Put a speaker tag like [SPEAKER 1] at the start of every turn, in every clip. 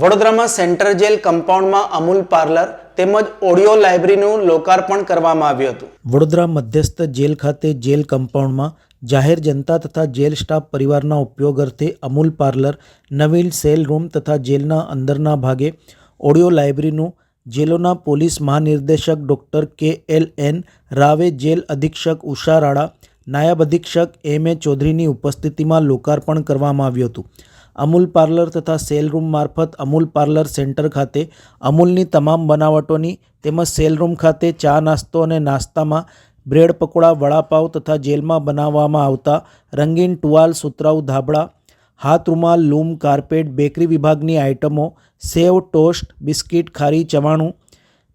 [SPEAKER 1] વડોદરામાં central jail કમ્પાઉન્ડમાં Amul parlour તેમજ ઓડિયો લાઇબ્રેરીનું લોકાર્પણ કરવામાં આવ્યું હતું.
[SPEAKER 2] વડોદરા મધ્યસ્થ જેલ ખાતે જેલ કમ્પાઉન્ડમાં જાહેર જનતા તથા જેલ સ્ટાફ પરિવારના ઉપયોગ અર્થે અમૂલ પાર્લર, નવીન સેલ રૂમ તથા જેલના અંદરના ભાગે ઓડિયો લાઇબ્રેરીનું જેલોના પોલીસ મહાનિર્દેશક ડૉક્ટર કે એલ એન રાવે જેલ અધિક્ષક ઉષા રાણા, નાયબ અધિક્ષક એમ એ ચૌધરીની ઉપસ્થિતિમાં લોકાર્પણ કરવામાં આવ્યું હતું. અમૂલ પાર્લર તથા સેલ રૂમ મારફત અમૂલ પાર્લર સેન્ટર ખાતે અમૂલની તમામ બનાવટોની તેમજ સેલ રૂમ ખાતે ચા નાસ્તો અને નાસ્તામાં બ્રેડ પકોડા, વડાપાવ તથા જેલમાં બનાવવામાં આવતા રંગીન ટુવાલ, સુતરાઉ, ધાબળા, હાથ રૂમાલ, લૂમ, કાર્પેટ, બેકરી વિભાગની આઇટમો, સેવ, ટોસ્ટ, બિસ્કિટ, ખારી, ચવાણું,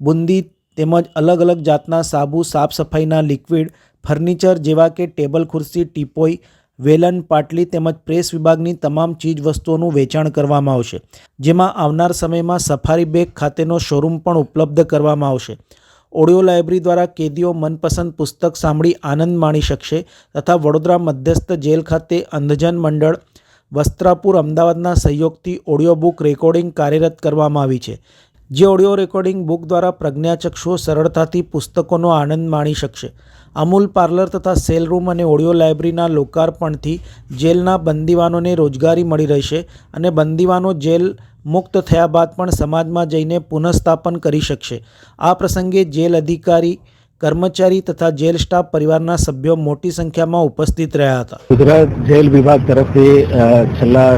[SPEAKER 2] બુંદી તેમજ અલગ અલગ જાતના સાબુ, સાફ સફાઈના લિક્વિડ, ફર્નિચર જેવા કે ટેબલ, ખુરશી, ટીપોઈ વેલન પાટલી તેમજ પ્રેસ વિભાગની તમામ ચીજ વસ્તુઓનું વેચાણ કરવામાં આવશે, જેમાં આવનાર સમયમાં સફારી બેગ ખાતેનો શોરૂમ પણ ઉપલબ્ધ કરવામાં આવશે. ઓડિયો લાઇબ્રેરી દ્વારા કેદીઓ મનપસંદ પુસ્તક સાંભળી આનંદ માણી શકશે તથા વડોદરા મધ્યસ્થ જેલ ખાતે અંધજન મંડળ, વસ્ત્રાપુર અમદાવાદના સહયોગથી ઓડિયો બુક રેકોર્ડિંગ કાર્યરત કરવામાં આવી છે. જે ઓડિયો રેકોર્ડિંગ બુક દ્વારા પ્રજ્ઞાચક્ષુઓ સરળતાથી પુસ્તકોનો આનંદ માણી શકશે. અમૂલ પાર્લર તથા સેલ રૂમ અને ઓડિયો લાઇબ્રેરીના લોકાર્પણથી જેલના બંદીવાનોને રોજગારી મળી રહેશે અને બંદીવાનો જેલ મુક્ત થયા બાદ પણ સમાજમાં જઈને પુનઃસ્થાપન કરી શકશે. આ પ્રસંગે જેલ અધિકારી, કર્મચારી તથા જેલ સ્ટાફ પરિવારના સભ્યો મોટી સંખ્યામાં ઉપસ્થિત રહ્યા હતા.
[SPEAKER 3] ગુજરાત જેલ વિભાગ તરફથી છેલ્લા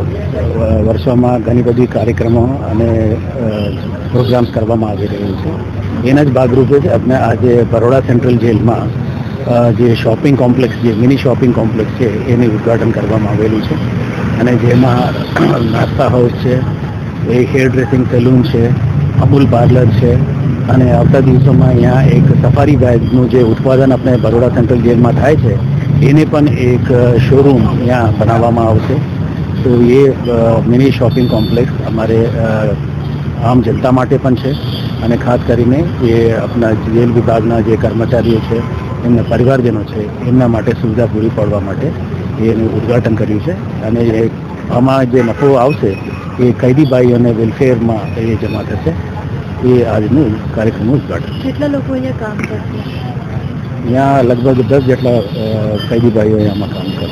[SPEAKER 3] વર્ષોમાં ઘણી બધી કાર્યક્રમો અને પ્રોગ્રામ્સ કરવામાં આવી રહ્યું છે. એના જ ભાગરૂપે જ આપણે આજે બરોડા સેન્ટ્રલ જેલમાં જે શોપિંગ કોમ્પ્લેક્સ જે મિની શોપિંગ કોમ્પ્લેક્સ છે, એનું ઉદ્ઘાટન કરવામાં આવેલું છે. અને જેમાં નાસ્તા હાઉસ છે, એ હેર ડ્રેસિંગ સલૂન છે, અમૂલ પાર્લર છે, અને આવતા દિવસોમાં અહીંયા એક સફારી બાઇકનું જે ઉત્પાદન આપણે બરોડા સેન્ટ્રલ જેલમાં થાય છે, એને પણ એક શોરૂમ અહીંયા બનાવવામાં આવશે. તો એ મિની શોપિંગ કોમ્પ્લેક્સ અમારે આમ જનતા માટે પણ છે. અને ખાસ કરીને એ આપણા જેલ વિભાગના જે કર્મચારીઓ છે એમના પરિવારજનો છે એમના માટે સુવિધા પૂરી પાડવા માટે એનું ઉદ્ઘાટન કર્યું છે. અને આમાં જે નફો આવશે એ કૈદીભાઈ અને વેલફેરમાં એ જમા થશે. એ આજનું કાર્યક્રમનું ઉદ્ઘાટન.
[SPEAKER 4] કેટલા લોકો અહીંયા કામ કરશે?
[SPEAKER 3] અહીંયા લગભગ દસ જેટલા કૈદીભાઈઓ કૈદી આમાં કામ